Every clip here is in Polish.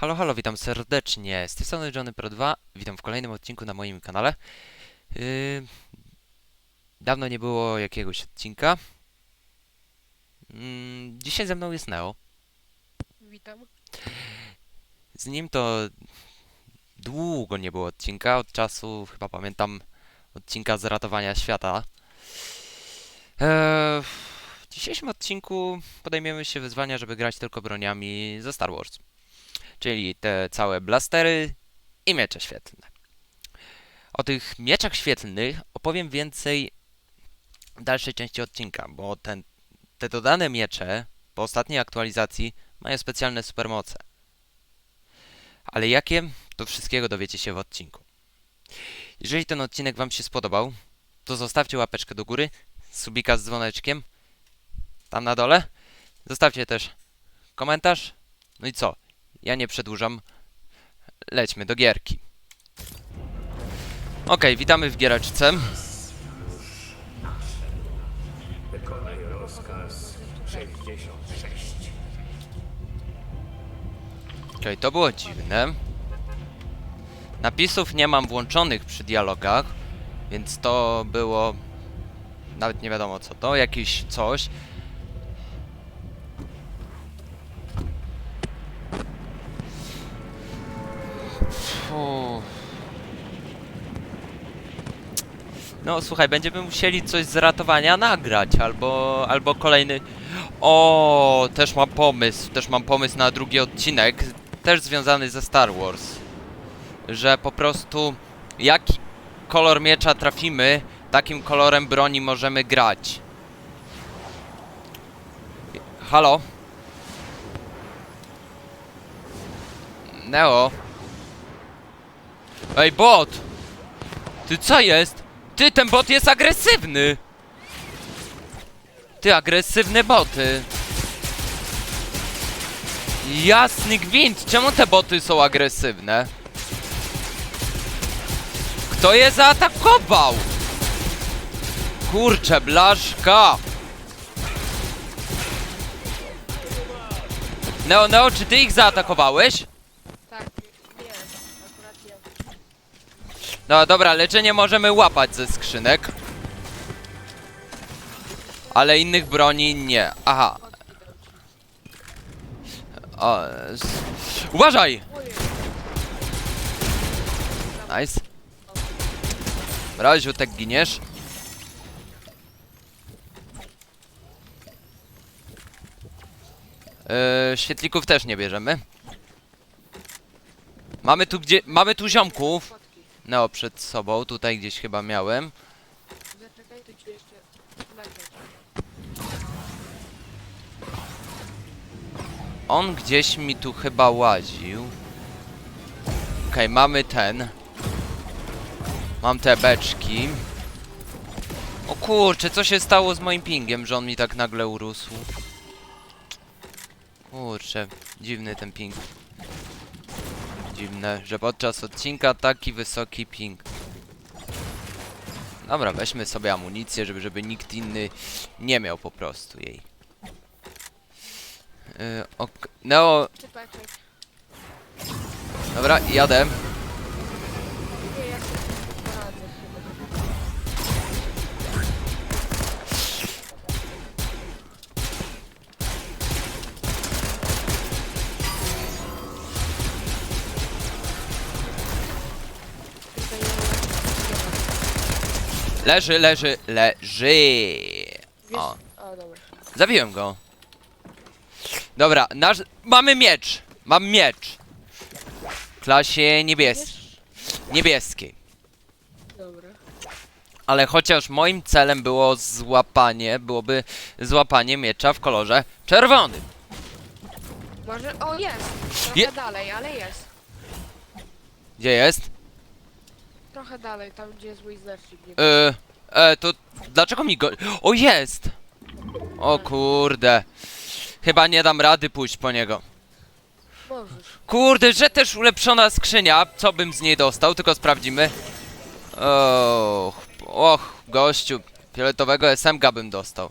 Halo, halo, witam serdecznie. Z tej strony Johnny Pro 2. Witam w kolejnym odcinku na moim kanale. Yy, dawno nie było jakiegoś odcinka. Mm, dzisiaj ze mną jest Neo. Witam. Z nim to długo nie było odcinka. Od czasu, chyba pamiętam, odcinka z ratowania świata. Eee, w dzisiejszym odcinku podejmiemy się wyzwania, żeby grać tylko broniami ze Star Wars. Czyli te całe blastery i miecze świetlne. O tych mieczach świetlnych opowiem więcej w dalszej części odcinka, bo ten, te dodane miecze po ostatniej aktualizacji mają specjalne supermoce. Ale jakie, to wszystkiego dowiecie się w odcinku. Jeżeli ten odcinek Wam się spodobał, to zostawcie łapeczkę do góry, subika z dzwoneczkiem, tam na dole. Zostawcie też komentarz. No i co? Ja nie przedłużam. Lećmy do gierki. Okej, witamy w gieraczce. Wykonaj rozkaz 66. Okej, to było dziwne. Napisów nie mam włączonych przy dialogach, więc to było... Nawet nie wiadomo co to, jakieś coś. No słuchaj, będziemy musieli coś z ratowania nagrać, albo, albo kolejny... O, też mam pomysł, też mam pomysł na drugi odcinek, też związany ze Star Wars. Że po prostu jaki kolor miecza trafimy, takim kolorem broni możemy grać. Halo? Neo? Ej, bot! Ty co jest? Ty, ten bot jest agresywny! Ty, agresywne boty! Jasny gwint! Czemu te boty są agresywne? Kto je zaatakował? Kurczę, blaszka! Neo, Neo, czy ty ich zaatakowałeś? Tak, nie, akurat nie. No dobra, leczenie możemy łapać ze skrzynek. Ale innych broni nie. Aha. O, s- Uważaj! Nice. Dobra, tak giniesz. Yy, świetlików też nie bierzemy. Mamy tu gdzie... Mamy tu ziomków. Neo przed sobą, tutaj gdzieś chyba miałem. Zaczekaj, to ci jeszcze nagrać. On gdzieś mi tu chyba łaził. Okej, mamy ten. Mam te beczki. O kurczę, co się stało z moim pingiem, że on mi tak nagle urósł? Kurczę, dziwny ten ping. Dziwne, że podczas odcinka taki wysoki ping. Dobra, weźmy sobie amunicję, żeby, żeby nikt inny nie miał po prostu jej. Yy, ok. Neo, dobra, jadę. Leży, leży, leży. O, dobra. zabiłem go. Dobra, nasz... Mamy miecz. Mam miecz. Klasie niebies... Wiesz? niebieskiej. Dobra. Ale chociaż moim celem było złapanie, byłoby złapanie miecza w kolorze czerwonym. Może... O, jest! Trochę Je- dalej, ale jest. Gdzie jest? Trochę dalej, tam gdzie jest Wizardship. Nie Yy, e, to dlaczego mi go... O, jest! O kurde. Chyba nie dam rady pójść po niego. Możesz. Kurde, że też ulepszona skrzynia. Co bym z niej dostał? Tylko sprawdzimy. Och, och, gościu. Fioletowego SMG bym dostał.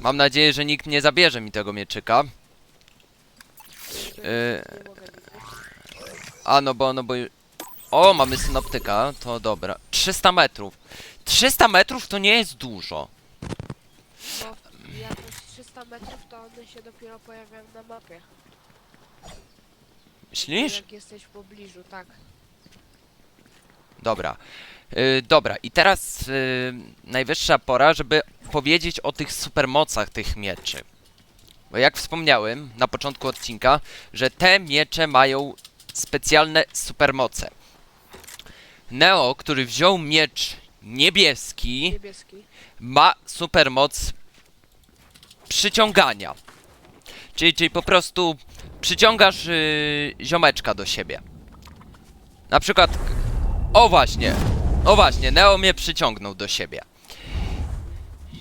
Mam nadzieję, że nikt nie zabierze mi tego mieczyka. Yy, nie mogę widzieć. A no bo, no bo... O, mamy synoptyka, to dobra. 300 metrów. 300 metrów to nie jest dużo. Bo jak jest 300 metrów, to one się dopiero pojawiają na mapie. Myślisz? Jak jesteś w pobliżu, tak. Dobra. Y, dobra, i teraz y, najwyższa pora, żeby powiedzieć o tych supermocach tych mieczy. Bo jak wspomniałem na początku odcinka, że te miecze mają specjalne supermoce. Neo, który wziął miecz niebieski, Niebieski. ma supermoc przyciągania. Czyli, czyli po prostu przyciągasz yy, ziomeczka do siebie. Na przykład. O właśnie! O właśnie, Neo mnie przyciągnął do siebie.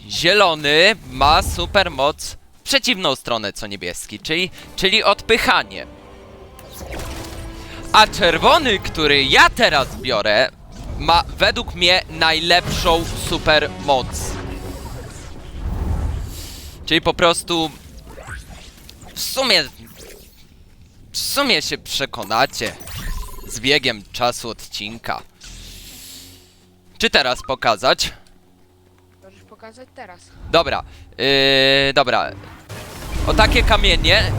Zielony ma supermoc w przeciwną stronę co niebieski, czyli, czyli odpychanie. A czerwony, który ja teraz biorę, ma według mnie najlepszą supermoc. Czyli po prostu w sumie w sumie się przekonacie z biegiem czasu odcinka. Czy teraz pokazać? Możesz pokazać teraz. Dobra, yy, dobra. O takie kamienie.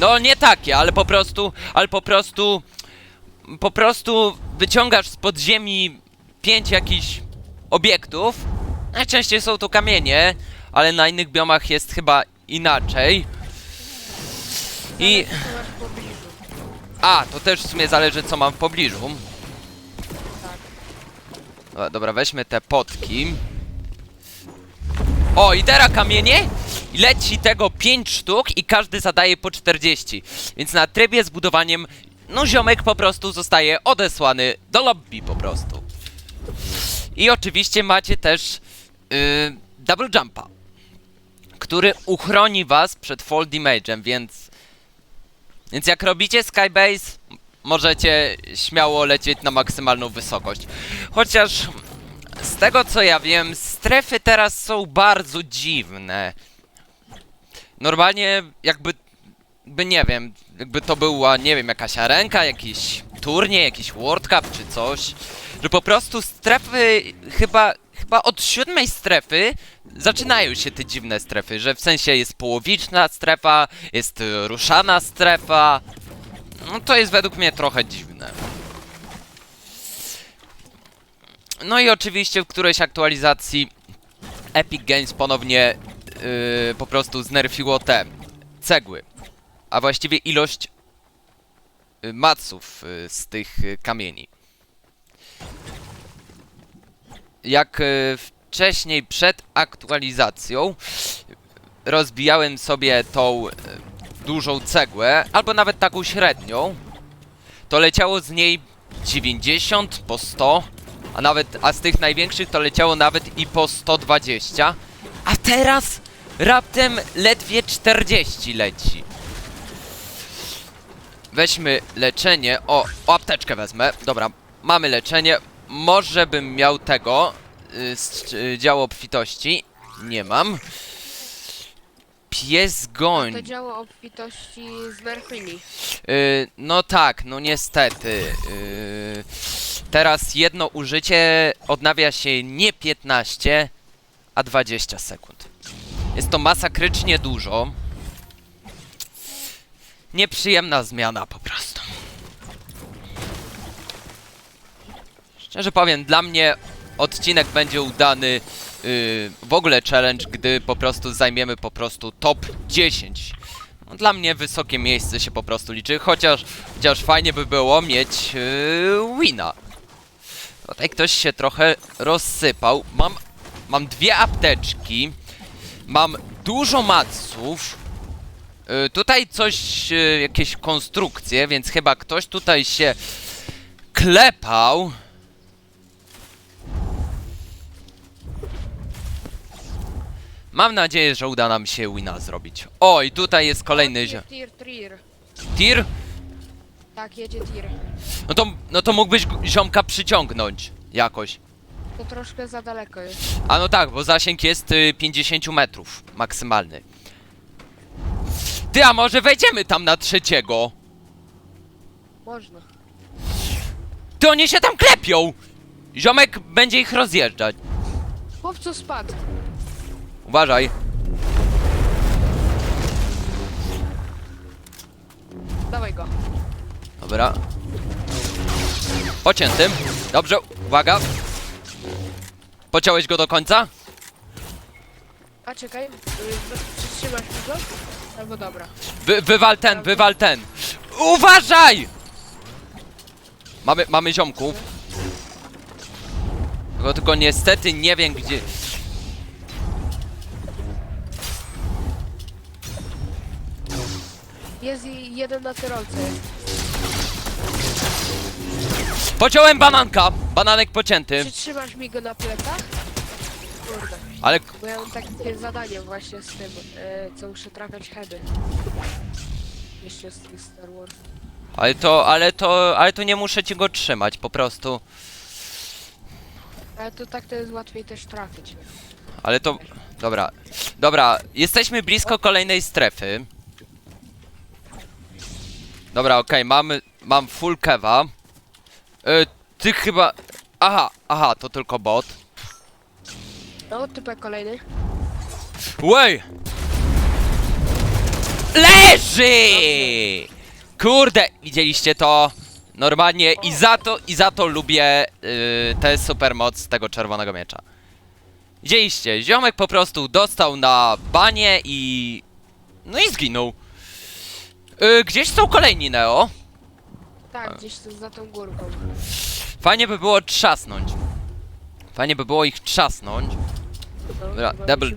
No nie takie, ale po prostu, ale po prostu, po prostu wyciągasz z podziemi pięć jakichś obiektów. Najczęściej są to kamienie, ale na innych biomach jest chyba inaczej. I, a, to też w sumie zależy co mam w pobliżu. Tak. Dobra, dobra, weźmy te potki. O, i teraz kamienie. I leci tego 5 sztuk i każdy zadaje po 40. Więc na trybie z budowaniem, no ziomek po prostu zostaje odesłany do lobby po prostu. I oczywiście macie też yy, double jumpa, który uchroni was przed fall damage'em, więc... Więc jak robicie skybase, możecie śmiało lecieć na maksymalną wysokość. Chociaż z tego co ja wiem, strefy teraz są bardzo dziwne. Normalnie jakby, by nie wiem, jakby to była, nie wiem, jakaś arenka, jakiś turniej, jakiś World Cup czy coś, że po prostu strefy chyba, chyba od siódmej strefy zaczynają się te dziwne strefy, że w sensie jest połowiczna strefa, jest ruszana strefa. No to jest według mnie trochę dziwne. No i oczywiście w którejś aktualizacji Epic Games ponownie yy, po prostu znerfiło te cegły. A właściwie ilość yy, maców yy, z tych yy, kamieni. Jak wcześniej przed aktualizacją rozbijałem sobie tą dużą cegłę, albo nawet taką średnią, to leciało z niej 90 po 100 a nawet, a z tych największych to leciało nawet i po 120, a teraz raptem ledwie 40 leci. Weźmy leczenie, o, o apteczkę wezmę, dobra, mamy leczenie, może bym miał tego y, z y, działu obfitości, nie mam. Pies goń. To działo obfitości z nerfymi. Y, no tak, no niestety. Y, teraz jedno użycie odnawia się nie 15, a 20 sekund. Jest to masakrycznie dużo. Nieprzyjemna zmiana po prostu. Szczerze powiem, dla mnie odcinek będzie udany yy, w ogóle challenge, gdy po prostu zajmiemy po prostu top 10. No, dla mnie wysokie miejsce się po prostu liczy, chociaż, chociaż fajnie by było mieć yy, wina. Tutaj ktoś się trochę rozsypał. Mam, mam dwie apteczki. Mam dużo maców. Yy, tutaj coś, yy, jakieś konstrukcje, więc chyba ktoś tutaj się klepał. Mam nadzieję, że uda nam się wina zrobić. O, i tutaj jest kolejny zio- Tir, tir. tir. Tak, jedzie tir. No to, no to mógłbyś ziomka przyciągnąć jakoś. To troszkę za daleko jest. A no tak, bo zasięg jest y, 50 metrów maksymalny. Ty, a może wejdziemy tam na trzeciego? Można. Ty oni się tam klepią! Ziomek będzie ich rozjeżdżać. Chłopcu spadł. Uważaj. Dawaj go. Dobra. Pociętym. Dobrze, uwaga. Pociąłeś go do końca? A czekaj, y, mi go? Albo dobra. Wy, wywal ten, wywal ten. Uważaj! Mamy, mamy ziomków. Tylko, tylko niestety nie wiem gdzie... Jest i jeden na tyrolce. Pociąłem bananka! Bananek pocięty. Przytrzymasz mi go na plecach? Kurde, Ale bo ja mam takie zadanie właśnie z tym, e, co muszę trafiać heady. Jeszcze z tych Star Wars. Ale to, ale to, ale to nie muszę ci go trzymać, po prostu. Ale to tak to jest łatwiej też trafić. Ale to, dobra, dobra, jesteśmy blisko kolejnej strefy. Dobra, okej, mamy, mam full kewa. Y, ty chyba, aha, aha, to tylko bot. No, typek kolejny. Łej! Leży! Kurde, widzieliście to? Normalnie i za to, i za to lubię yy, tę supermoc tego czerwonego miecza. Widzieliście, ziomek po prostu dostał na banie i... No i zginął. Yy, gdzieś są kolejni Neo. Tak, gdzieś tu za tą górką. Fajnie by było trzasnąć. Fajnie by było ich trzasnąć. No, Dobra, double.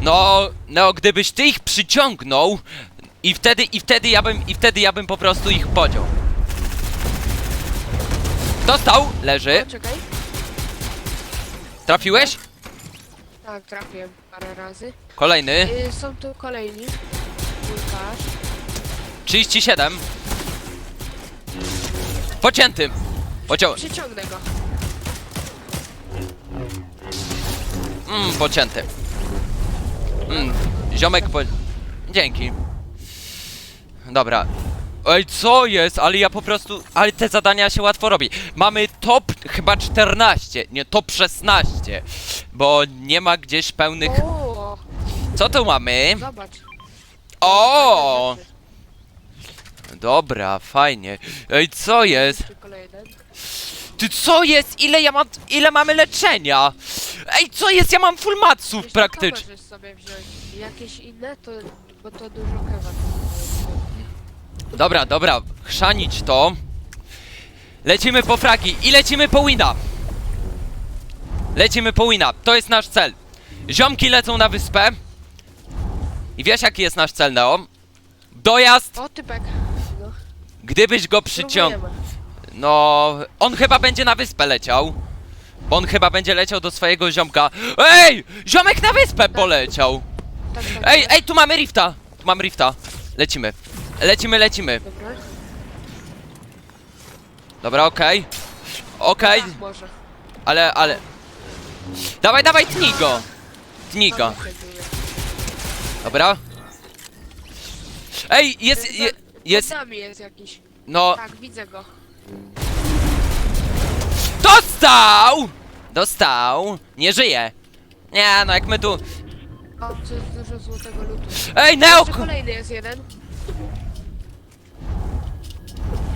No, no, gdybyś ty ich przyciągnął i wtedy, i wtedy ja bym, i wtedy ja bym po prostu ich podział. Dostał, leży. Czekaj. Trafiłeś? Tak, trafiłem parę razy. Kolejny. Y, są tu kolejni. Łukasz. 37. Pocięty. Pociął. Przyciągnę go. Mm, pocięty. Mm, ziomek po... Dzięki. Dobra. Ej, co jest? Ale ja po prostu... Ale te zadania się łatwo robi. Mamy top chyba 14, nie, top 16. Bo nie ma gdzieś pełnych... O, Co tu mamy? zobacz. O! Dobra, fajnie. Ej, co jest? Jeszcze kolejny. Ty co jest? Ile ja mam... Ile mamy leczenia? Ej, co jest? Ja mam full matsów Jeszcze praktycznie. sobie wziąć. Jakieś inne, to... Bo to dużo kewa. Dobra, dobra, chrzanić to. Lecimy po fragi i lecimy po wina. Lecimy po wina, to jest nasz cel. Ziomki lecą na wyspę. I wiesz jaki jest nasz cel, Neo? Dojazd, O, typek. No, gdybyś go przyciągnął. próbujemy. No, on chyba będzie na wyspę leciał. Bo on chyba będzie leciał do swojego ziomka. Ej! Ziomek na wyspę poleciał! Tak, tak. Ej, ej, tu mamy rifta! Tu mam rifta. Lecimy. Lecimy, lecimy. Dobra. Dobra, okej. Okej, Ach, ale, ale... Dawaj, dawaj, tnij go! Tnij go. Dobra. Ej, jest, je, jest, nami jest jakiś. no... Tak, widzę go. Dostał! Dostał! Nie żyje! Nie, no jak my tu... O, tu jest dużo złotego lutu. Ej, Neo! Jeszcze kolejny jest jeden.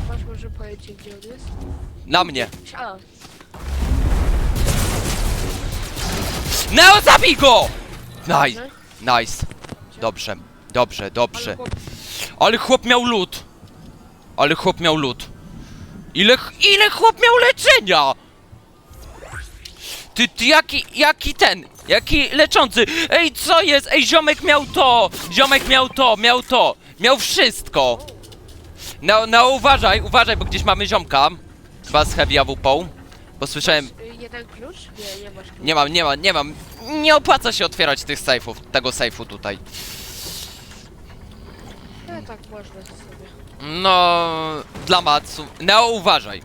Masz może pojęcie gdzie on jest? Na mnie. A, Neo, zabij go! Nice, nice. Dobrze, dobrze, Ale dobrze. chłop, Ale chłop miał lód. Ale chłop miał lód. Ile, ile chłop miał leczenia? Ty, ty, jaki, jaki ten, jaki leczący. Ej, co jest? Ej, ziomek miał to, ziomek miał to, miał to, miał wszystko. No, no, uważaj, uważaj, bo gdzieś mamy ziomka. Chyba z heavy AWP. Bo słyszałem, y, jeden klucz? Nie, nie masz klucza. nie mam, nie mam, nie mam. Nie opłaca się otwierać tych sejfów, tego sejfu tutaj. No tak, można sobie. No, dla Matsu. Neo, uważaj.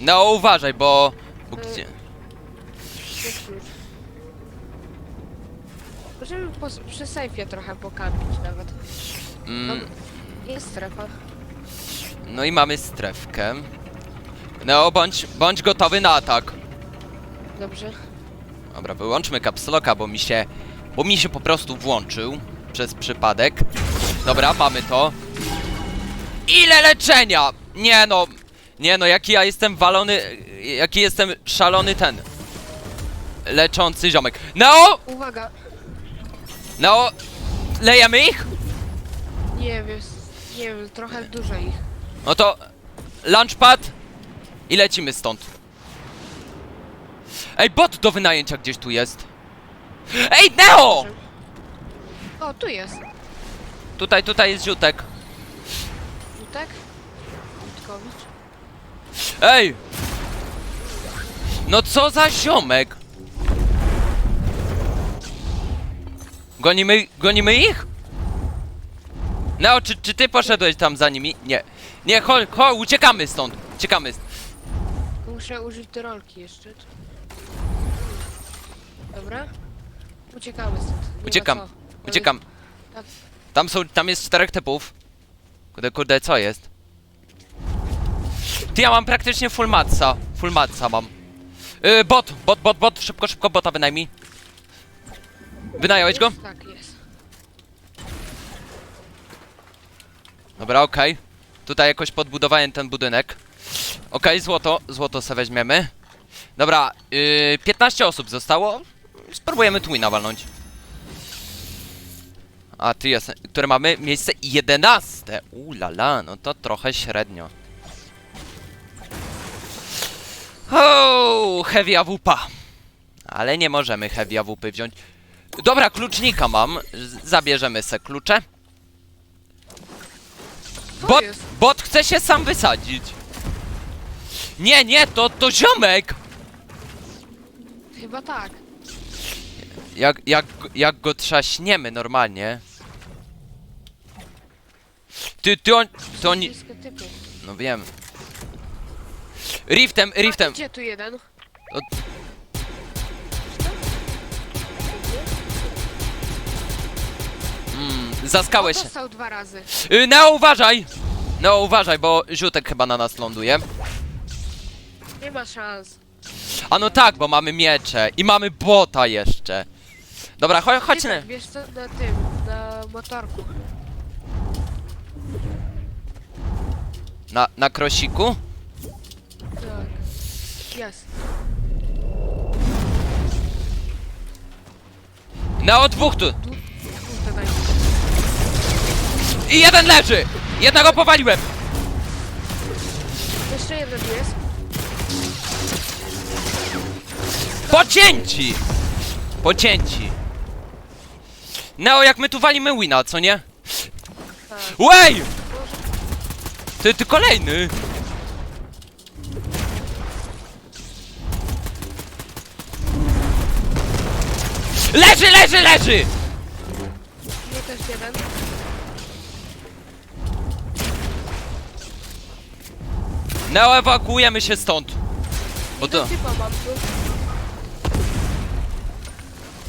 Neo, uważaj, bo... bo gdzie? Jest klucz. Możemy po, przy sejfie trochę pokampić nawet. Mm, Jest strefa. No i mamy strefkę. No, bądź, bądź gotowy na atak. Dobrze. Dobra, wyłączmy kapsloka, bo mi się... Bo mi się po prostu włączył. Przez przypadek. Dobra, mamy to. Ile leczenia! Nie no... Nie no, jaki ja jestem walony... Jaki jestem szalony ten... Leczący ziomek. No! Uwaga. No! Lejemy ich? Nie wiem, nie wiem, trochę dużo ich. No to... Launchpad i lecimy stąd. Ej, bot do wynajęcia gdzieś tu jest. Ej, Neo! O, tu jest. Tutaj, tutaj jest ziutek. Jutek? Jutkowicz? Ej! No co za ziomek? Gonimy, gonimy ich? No, czy, czy ty poszedłeś tam za nimi? Nie. Nie, chodź, chodź, uciekamy stąd. Uciekamy. Muszę użyć te rolki jeszcze. Dobra. Uciekamy stąd. Nie ma Uciekam, co. Uciekam. tak. Tam są, tam jest czterech typów. Kurde, kurde, co jest? Ty, ja mam praktycznie full matsa. Full matsa mam. Yy, bot, bot, bot, bot, szybko, szybko, bota wynajmij. Wynająłeś go? Tak, jest. Dobra, okej. Tutaj jakoś podbudowałem ten budynek. Okej, złoto, złoto se weźmiemy. Dobra, yy, 15 osób zostało. Spróbujemy twina walnąć. A ty jest, które mamy miejsce 11. Ulala, no to trochę średnio. O, heavy AWP. Ale nie możemy heavy AWP wziąć. Dobra, klucznika mam. Zabierzemy se klucze. Bot, bot chce się sam wysadzić. Nie, nie, to, to ziomek! Chyba tak. Jak, jak, jak go trzaśniemy normalnie. Ty, ty on, to oni, no wiem. Riftem, riftem. Gdzie tu jeden? O- Mm, zaskałeś się. Dostał dwa razy. Y, Neo, uważaj! Neo, uważaj, bo ziutek chyba na nas ląduje. Nie ma szans. A no tak, bo mamy miecze i mamy bota jeszcze. Dobra, chodź, chodź. Typek, Wiesz co, na tym, na motorku. Na, na krosiku? Tak. Jest. Neo, dwóch tu. I jeden leży! Jednego powaliłem! Jeszcze jeden jest. Pocięci! Pocięci. Neo, jak my tu walimy wina, co nie? Tak. Łej! Ty, ty kolejny! Leży, leży, leży! Nie też jeden. Neo, ewakuujemy się stąd. Bo to... Typa mam tu.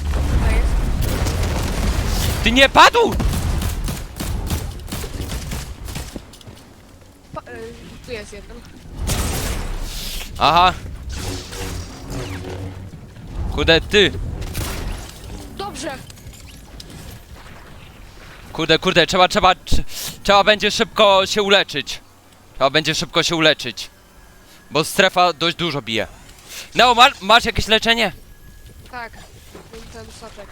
Tutaj jest. Ty nie padł! Tu jest jeden. Aha. Kude, ty. Dobrze! Kurde, kurde, trzeba, trzeba, trz- trzeba będzie szybko się uleczyć. Trzeba będzie szybko się uleczyć. Bo strefa dość dużo bije. Neo, masz, masz jakieś leczenie? Tak. Ten, ten soczek.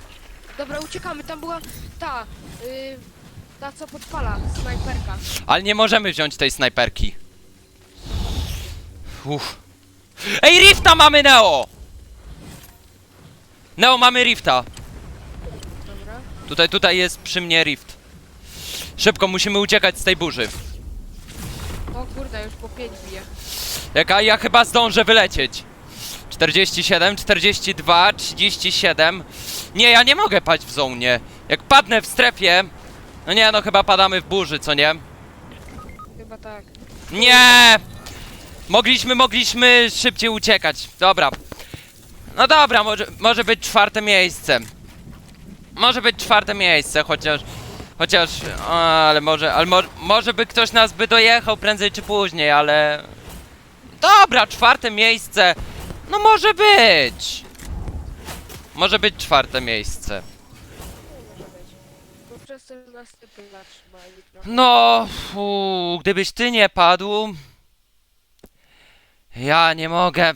Dobra, uciekamy. Tam była ta. Y, ta co podpala. Snajperka. Ale nie możemy wziąć tej snajperki. Uff. Ej, rifta mamy, Neo! Neo, mamy rifta. Dobra. Tutaj, tutaj jest przy mnie rift. Szybko, musimy uciekać z tej burzy. O kurde, już po 5 bije. Jaka ja chyba zdążę wylecieć. 47, 42, 37. Nie, ja nie mogę paść w zonie. Jak padnę w strefie. No nie, no chyba padamy w burzy, co nie? Chyba tak. Nie! Mogliśmy, mogliśmy szybciej uciekać. Dobra. No dobra, może, może być czwarte miejsce. Może być czwarte miejsce, chociaż... Chociaż, ale może, ale mo, może by ktoś nas by dojechał prędzej czy później, ale... Dobra, czwarte miejsce. No może być. Może być czwarte miejsce. No, fu, gdybyś ty nie padł... Ja nie mogę.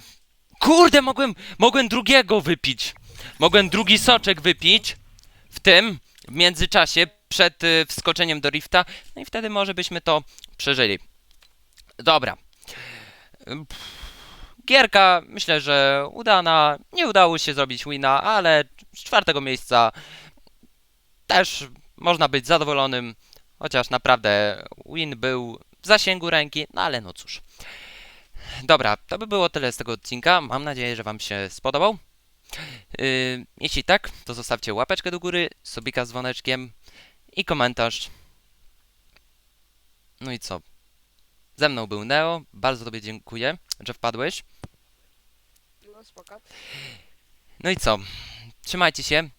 Kurde, mogłem, mogłem drugiego wypić. Mogłem drugi soczek wypić w tym, w międzyczasie, przed y, wskoczeniem do rifta. No i wtedy może byśmy to przeżyli. Dobra. Gierka, myślę, że udana. Nie udało się zrobić wina, ale z czwartego miejsca też można być zadowolonym. Chociaż naprawdę win był w zasięgu ręki, no ale no cóż. Dobra, to by było tyle z tego odcinka. Mam nadzieję, że Wam się spodobał. Yy, jeśli tak, to zostawcie łapeczkę do góry, subika z dzwoneczkiem i komentarz. No i co? Ze mną był Neo. Bardzo Tobie dziękuję, że wpadłeś. No spoko. No i co? Trzymajcie się.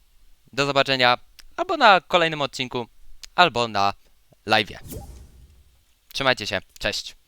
Do zobaczenia albo na kolejnym odcinku, albo na live. Trzymajcie się. Cześć.